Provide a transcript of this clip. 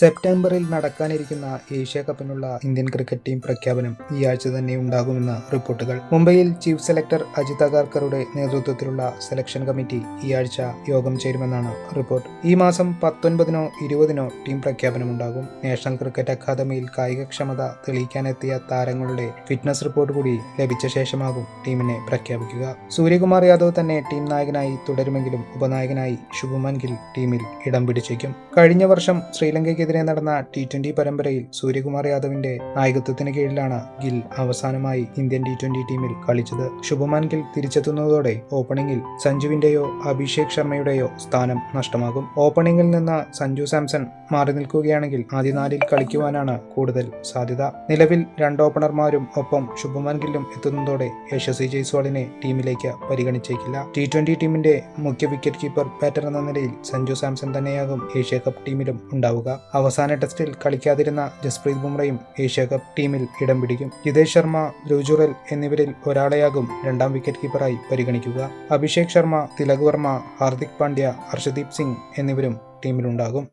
സെപ്റ്റംബറിൽ നടക്കാനിരിക്കുന്ന ഏഷ്യ കപ്പിനുള്ള ഇന്ത്യൻ ക്രിക്കറ്റ് ടീം പ്രഖ്യാപനം ഈ ആഴ്ച തന്നെ ഉണ്ടാകുമെന്ന് റിപ്പോർട്ടുകൾ. മുംബൈയിൽ ചീഫ് സെലക്ടർ അജിത് അഗാർക്കറുടെ നേതൃത്വത്തിലുള്ള സെലക്ഷൻ കമ്മിറ്റി ഈ ആഴ്ച യോഗം ചേരുമെന്നാണ് റിപ്പോർട്ട്. ഈ മാസം പത്തൊൻപതിനോ ഇരുപതിനോ ടീം പ്രഖ്യാപനമുണ്ടാകും. നാഷണൽ ക്രിക്കറ്റ് അക്കാദമിയിൽ കായികക്ഷമത തെളിയിക്കാനെത്തിയ താരങ്ങളുടെ ഫിറ്റ്നസ് റിപ്പോർട്ട് കൂടി ലഭിച്ച ശേഷമാകും ടീമിനെ പ്രഖ്യാപിക്കുക. സൂര്യകുമാർ യാദവ് തന്നെ ടീം നായകനായി തുടരുമെങ്കിലും ഉപനായകനായി ശുഭമൻ ഗിൽ ടീമിൽ ഇടം പിടിച്ചേക്കും. കഴിഞ്ഞ വർഷം ശ്രീലങ്കയ്ക്കെതിരെ നടന്ന ടി ട്വന്റി പരമ്പരയിൽ സൂര്യകുമാർ യാദവിന്റെ നായകത്വത്തിന് കീഴിലാണ് ഗിൽ അവസാനമായി ഇന്ത്യൻ ടി ട്വന്റി ടീമിൽ കളിച്ചത്. ശുഭമാൻ ഗിൽ തിരിച്ചെത്തുന്നതോടെ ഓപ്പണിംഗിൽ സഞ്ജുവിന്റെയോ അഭിഷേക് ശർമ്മയുടെയോ സ്ഥാനം നഷ്ടമാകും. ഓപ്പണിംഗിൽ നിന്ന് സഞ്ജു സാംസൺ മാറി നിൽക്കുകയാണെങ്കിൽ ആദ്യ നാലിൽ കളിക്കുവാനാണ് കൂടുതൽ സാധ്യത. നിലവിൽ രണ്ട് ഓപ്പണർമാരും ഒപ്പം ശുഭമാൻ ഗില്ലും എത്തുന്നതോടെ യശസ്വി ജയ്സ്വാളിനെ ടീമിലേക്ക് പരിഗണിച്ചേക്കില്ല. ടി ട്വന്റി ടീമിന്റെ മുഖ്യ വിക്കറ്റ് കീപ്പർ ബാറ്റർ എന്ന നിലയിൽ സഞ്ജു സാംസൺ തന്നെയാകും ഏഷ്യ കപ്പ് ടീമിലും ഉണ്ടാവുക. അവസാന ടെസ്റ്റിൽ കളിക്കാതിരുന്ന ജസ്പ്രീത് ബുംറയും ഏഷ്യ കപ്പ് ടീമിൽ ഇടം പിടിക്കും. ജിതേഷ് ശർമ്മ രുജുറൽ എന്നിവരിൽ ഒരാളെയാകും രണ്ടാം വിക്കറ്റ് കീപ്പറായി പരിഗണിക്കുക. അഭിഷേക് ശർമ്മ തിലക് വർമ്മ ഹാർദിക് പാണ്ഡ്യ ഹർഷദീപ് സിംഗ് എന്നിവരും ടീമിലുണ്ടാകും.